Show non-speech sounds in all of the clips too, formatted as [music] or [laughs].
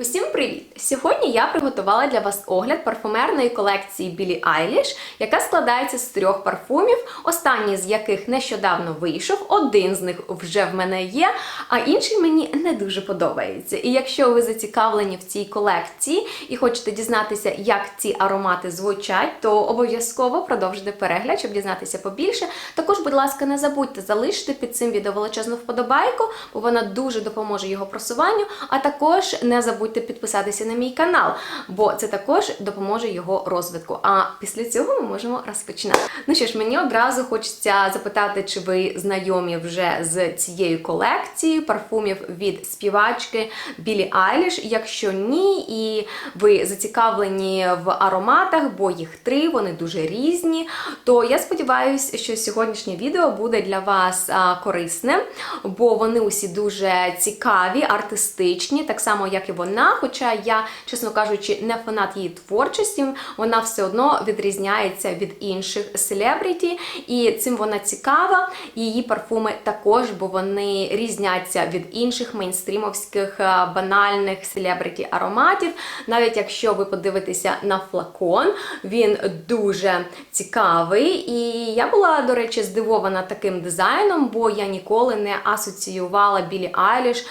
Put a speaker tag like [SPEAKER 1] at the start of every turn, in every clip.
[SPEAKER 1] Усім привіт! Сьогодні я приготувала для вас огляд парфумерної колекції Білі Айліш, яка складається з трьох парфумів, останній з яких нещодавно вийшов, один з них вже в мене є, а інший мені не дуже подобається. І якщо ви зацікавлені в цій колекції і хочете дізнатися, як ці аромати звучать, то обов'язково продовжуйте перегляд, щоб дізнатися побільше. Також, будь ласка, не забудьте залишити під цим відео величезну вподобайку, бо вона дуже допоможе його просуванню. А також не забудьте підписатися на мій канал, бо це також допоможе його розвитку. А після цього ми можемо розпочинати. Ну що ж, мені одразу хочеться запитати, чи ви знайомі вже з цією колекцією парфумів від співачки Білі Айліш. Якщо ні, і ви зацікавлені в ароматах, бо їх три, вони дуже різні, то я сподіваюся, що сьогоднішнє відео буде для вас а, корисне, бо вони усі дуже цікаві, артистичні, так само, як і вона. Хоча я, чесно кажучи, не фанат її творчості, вона все одно відрізняється від інших селебріті, і цим вона цікава. Її парфуми також, бо вони різняться від інших мейнстрімовських е, банальних селебріті ароматів. Навіть якщо ви подивитеся на флакон, він дуже цікавий. І я була, до речі, здивована таким дизайном, бо я ніколи не асоціювала Білі Айліш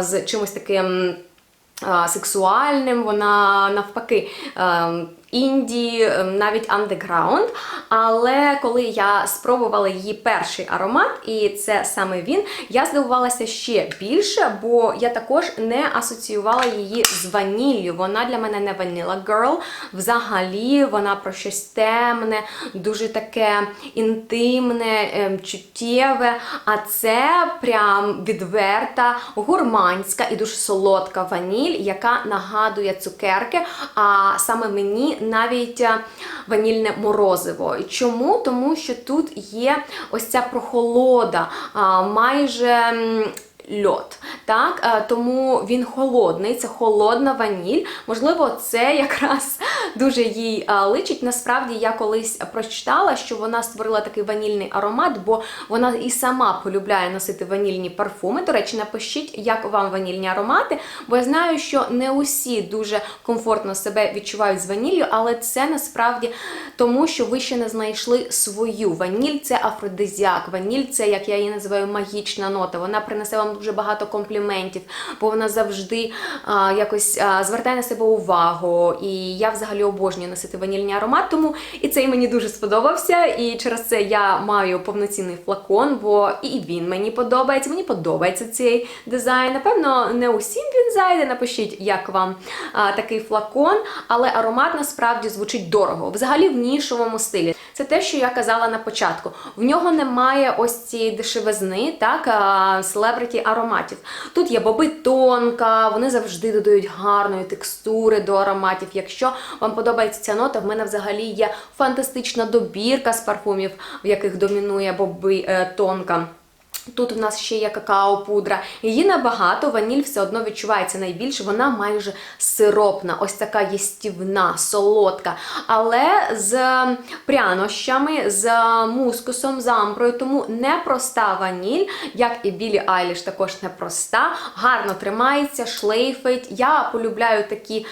[SPEAKER 1] з чимось таким. А, Сексуальним, вона навпаки ем, інді, ем, навіть андеграунд. Але коли я спробувала її перший аромат, і це саме він, я здивувалася ще більше, бо я також не асоціювала її з ваніллю. Вона для мене не ваніла girl. Взагалі, вона про щось темне, дуже таке інтимне, ем, чуттєве. А це прям відверта, гурманська і дуже солодка ваніль, яка нагадує цукерки. А саме мені навіть е, ванільне морозиво. Чому? Тому що тут є ось ця прохолода, майже. Льот, так Е, тому він холодний, це холодна ваніль. Можливо, це якраз [laughs] дуже їй е, личить. Насправді я колись прочитала, що вона створила такий ванільний аромат, бо вона і сама полюбляє носити ванільні парфуми. До речі, напишіть, як вам ванільні аромати, бо я знаю, що не усі дуже комфортно себе відчувають з ваніллю, але це насправді тому, що ви ще не знайшли свою ваніль. Це афродизіак. Ваніль це, як я її називаю, магічна нота. Вона принесе вам дуже багато компліментів, бо вона завжди а, якось а, звертає на себе увагу. І я взагалі обожнюю носити ванільний аромат, тому і цей мені дуже сподобався. І через це я маю повноцінний флакон, бо і він мені подобається. Мені подобається цей дизайн. Напевно, не усім він зайде. Напишіть, як вам а, такий флакон, але аромат насправді звучить дорого. Взагалі в нішовому стилі. Це те, що я казала на початку. В нього немає ось цієї дешевизни, так, селебриті ароматів. Тут є боби тонка, вони завжди додають гарної текстури до ароматів. Якщо вам подобається ця нота, в мене взагалі є фантастична добірка з парфумів, в яких домінує боби е, тонка. Тут у нас ще є какао-пудра. Її набагато, ваніль все одно відчувається найбільше. Вона майже сиропна, ось така їстівна, солодка, але з прянощами, з мускусом, з амброю. Тому непроста ваніль, як і Білі Айліш, також непроста, гарно тримається, шлейфить. Я полюбляю такі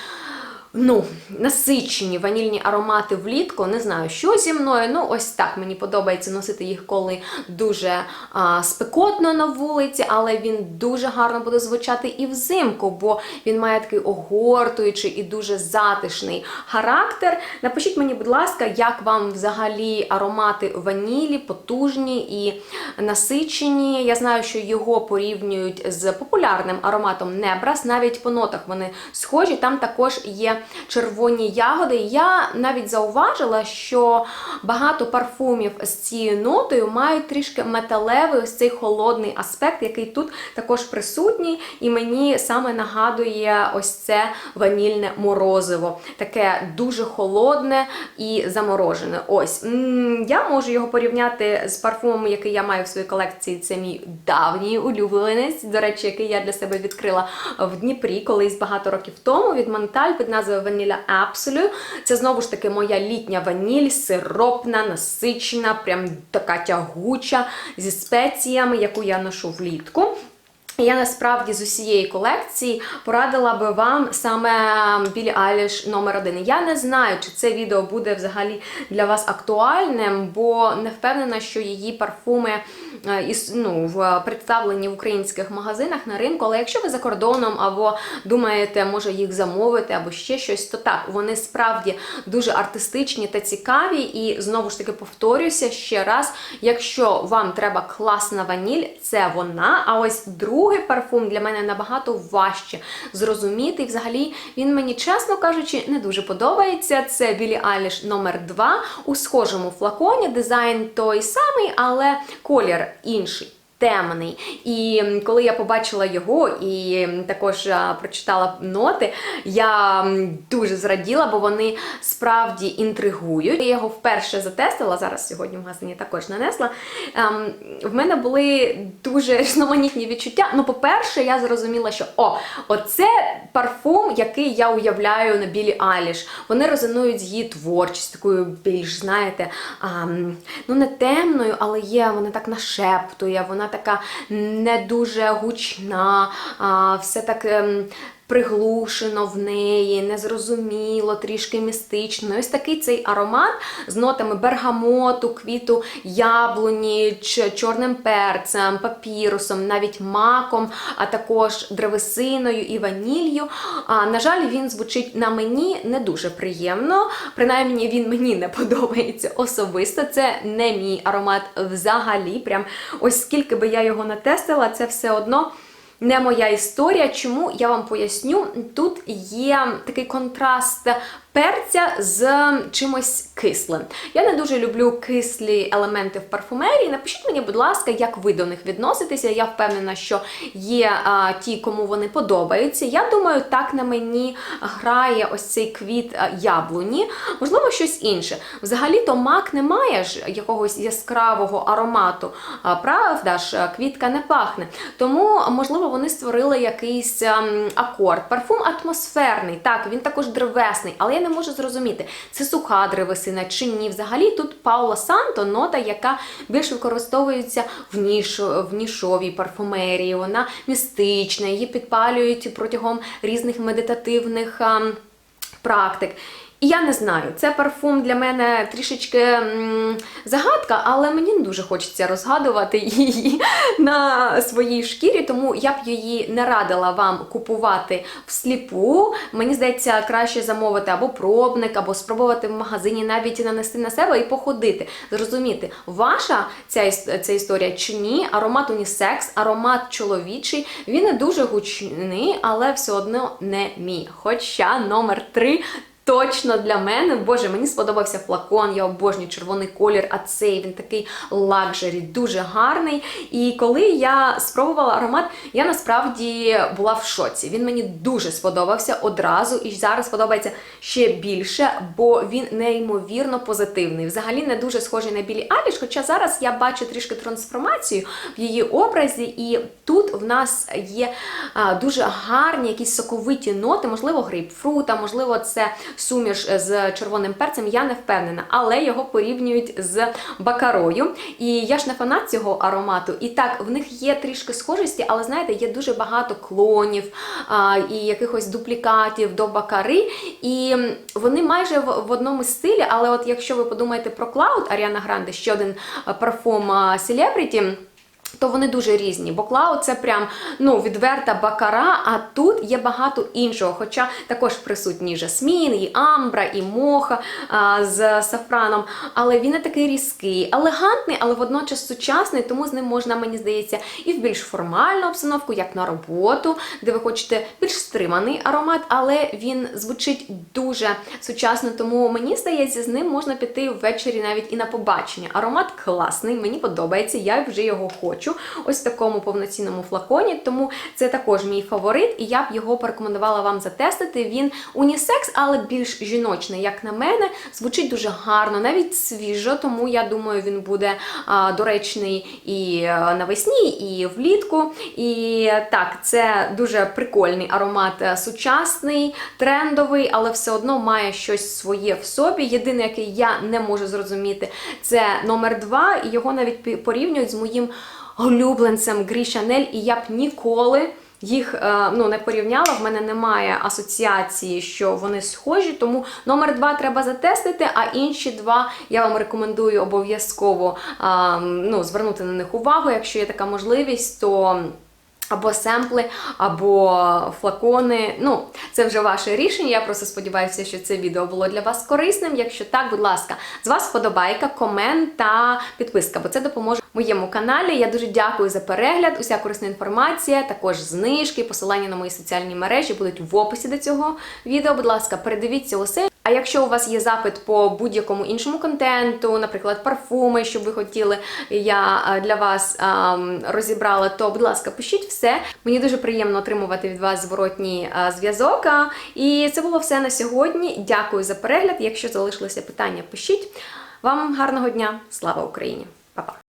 [SPEAKER 1] ну, насичені ванільні аромати влітку. Не знаю, що зі мною. Ну, ось так мені подобається носити їх, коли дуже а, спекотно на вулиці, але він дуже гарно буде звучати і взимку, бо він має такий огортуючий і дуже затишний характер. Напишіть мені, будь ласка, як вам взагалі аромати ванілі, потужні і насичені. Я знаю, що його порівнюють з популярним ароматом Небрас, навіть по нотах вони схожі. Там також є червоні ягоди. Я навіть зауважила, що багато парфумів з цією нотою мають трішки металевий ось цей холодний аспект, який тут також присутній, і мені саме нагадує ось це ванільне морозиво. Таке дуже холодне і заморожене. Ось я можу його порівняти з парфумом, який я маю в своїй колекції. Це мій давній улюбленець, до речі, який я для себе відкрила в Дніпрі колись багато років тому від Монталь під назвою Vanilla Absolute. Це знову ж таки моя літня ваніль, сиропна, насичена, прям така тягуча зі спеціями, яку я ношу влітку. Я насправді з усієї колекції порадила би вам саме Білі Айліш номер 1 Я не знаю, чи це відео буде взагалі для вас актуальним, бо не впевнена, що її парфуми е, ну, представлені в українських магазинах на ринку. Але якщо ви за кордоном або думаєте, може їх замовити, або ще щось, то так, вони справді дуже артистичні та цікаві. І знову ж таки повторюся ще раз: якщо вам треба класна ваніль, це вона. А ось другий парфум для мене набагато важче зрозуміти. І взагалі він мені, чесно кажучи, не дуже подобається. Це Білі Айліш номер 2 у схожому флаконі. Дизайн той самий, але колір інший. Темний. І коли я побачила його і також прочитала ноти, я дуже зраділа, бо вони справді інтригують. Я його вперше затестила, зараз сьогодні в магазині також нанесла. Ем, в мене були дуже [laughs] різноманітні відчуття. Ну, по-перше, я зрозуміла, що о, оце парфум, який я уявляю на Білі Айліш. Вони резонують з її творчістю, такою більш, знаєте, ну не темною, але є, вона так нашептує, вона така не дуже гучна, все так. Приглушено в неї, незрозуміло, трішки містично. Ось такий цей аромат з нотами бергамоту, квіту яблуні, чорним перцем, папірусом, навіть маком, а також древесиною і ванілью. А, на жаль, він звучить на мені не дуже приємно. Принаймні, він мені не подобається особисто. Це не мій аромат взагалі. Прям ось скільки би я його натестила, це все одно не моя історія. Чому я вам поясню? Тут є такий контраст перця з чимось кислим. Я не дуже люблю кислі елементи в парфумерії. Напишіть мені, будь ласка, як ви до них відноситеся. Я впевнена, що є а, ті, кому вони подобаються. Я думаю, так на мені грає ось цей квіт а, яблуні, можливо, щось інше. Взагалі-то мак не має ж якогось яскравого аромату. А, Правда ж, квітка не пахне. Тому, можливо, вони створили якийсь ем, акорд. Парфум атмосферний, так, він також древесний, але я не можу зрозуміти, це суха древесина чи ні. Взагалі тут Пауло Санто нота, яка більш використовується в, ніш, в нішовій парфумерії. Вона містична, її підпалюють протягом різних медитативних. Практик. І я не знаю, це парфум для мене трішечки загадка, але мені не дуже хочеться розгадувати її [laughs] на своїй шкірі, тому я б її не радила вам купувати всліпу. Мені здається, краще замовити або пробник, або спробувати в магазині навіть нанести на себе і походити. Зрозуміти, ваша ця, ця історія чи ні, аромат унісекс, аромат чоловічий, він не дуже гучний, але все одно не мій. Хоча номер 3 Точно для мене, боже, мені сподобався флакон, я обожнюю червоний колір, а цей він такий лакжері, дуже гарний. І коли я спробувала аромат, я насправді була в шоці. Він мені дуже сподобався одразу і зараз подобається ще більше, бо він неймовірно позитивний. Взагалі не дуже схожий на Білі Аліш, хоча зараз я бачу трішки трансформацію в її образі, і тут в нас є дуже гарні якісь соковиті ноти, можливо, грейпфрута, можливо, це суміш з червоним перцем, я не впевнена, але його порівнюють з бакарою. І я ж не фанат цього аромату. І так, в них є трішки схожості, але знаєте, є дуже багато клонів а, і якихось дуплікатів до бакари. І вони майже в, в одному стилі, але от якщо ви подумаєте про Cloud, Аріана Гранде, ще один а, парфум а, Celebrity, то вони дуже різні. Бо Клауд це прям ну, відверта бакара, а тут є багато іншого. Хоча також присутні жасмін, і амбра, і моха а, з сафраном. Але він не такий різкий, елегантний, але водночас сучасний, тому з ним можна, мені здається, і в більш формальну обстановку, як на роботу, де ви хочете більш стриманий аромат, але він звучить дуже сучасно. Тому мені здається, з ним можна піти ввечері навіть і на побачення. Аромат класний, мені подобається, я вже його хочу. Ось в такому повноцінному флаконі, тому це також мій фаворит, і я б його порекомендувала вам затестити. Він унісекс, але більш жіночний, як на мене. Звучить дуже гарно, навіть свіжо, тому я думаю, він буде а, доречний і навесні, і влітку. І так, це дуже прикольний аромат, е, сучасний, трендовий, але все одно має щось своє в собі. Єдине, яке я не можу зрозуміти, це номер два, і його навіть порівнюють з моїм улюбленцем Грі Шанель, і я б ніколи їх е, ну, не порівняла. В мене немає асоціації, що вони схожі, тому номер два треба затестити, а інші два я вам рекомендую обов'язково ну, звернути на них увагу. Якщо є така можливість, то. Або семпли, або флакони. Ну, це вже ваше рішення. Я просто сподіваюся, що це відео було для вас корисним. Якщо так, будь ласка, з вас вподобайка, комент та підписка, бо це допоможе моєму каналі. Я дуже дякую за перегляд. Уся корисна інформація, також знижки, посилання на мої соціальні мережі будуть в описі до цього відео. Будь ласка, передивіться усе. А якщо у вас є запит по будь-якому іншому контенту, наприклад, парфуми, щоб ви хотіли, я е, для вас розібрала, то, будь ласка, пишіть все. Мені дуже приємно отримувати від вас зворотній е, зв'язок. І це було все на сьогодні. Дякую за перегляд. Якщо залишилося питання, пишіть. Вам гарного дня! Слава Україні! Па-па!